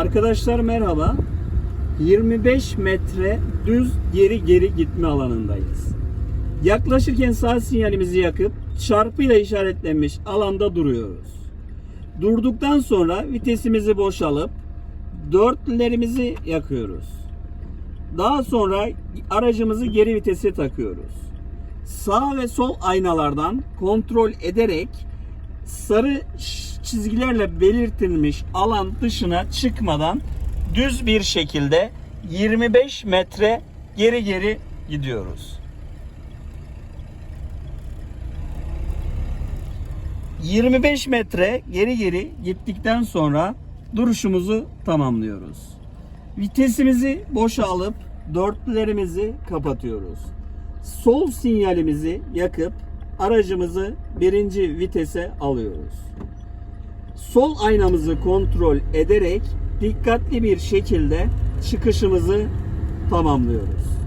Arkadaşlar merhaba. 25 metre düz geri geri gitme alanındayız. Yaklaşırken sağ sinyalimizi yakıp çarpıyla işaretlenmiş alanda duruyoruz. Durduktan sonra vitesimizi boşalıp dörtlerimizi yakıyoruz. Daha sonra aracımızı geri vitese takıyoruz. Sağ ve sol aynalardan kontrol ederek sarı çizgilerle belirtilmiş alan dışına çıkmadan düz bir şekilde 25 metre geri geri gidiyoruz. 25 metre geri geri gittikten sonra duruşumuzu tamamlıyoruz. Vitesimizi boşa alıp dörtlerimizi kapatıyoruz. Sol sinyalimizi yakıp aracımızı birinci vitese alıyoruz. Sol aynamızı kontrol ederek dikkatli bir şekilde çıkışımızı tamamlıyoruz.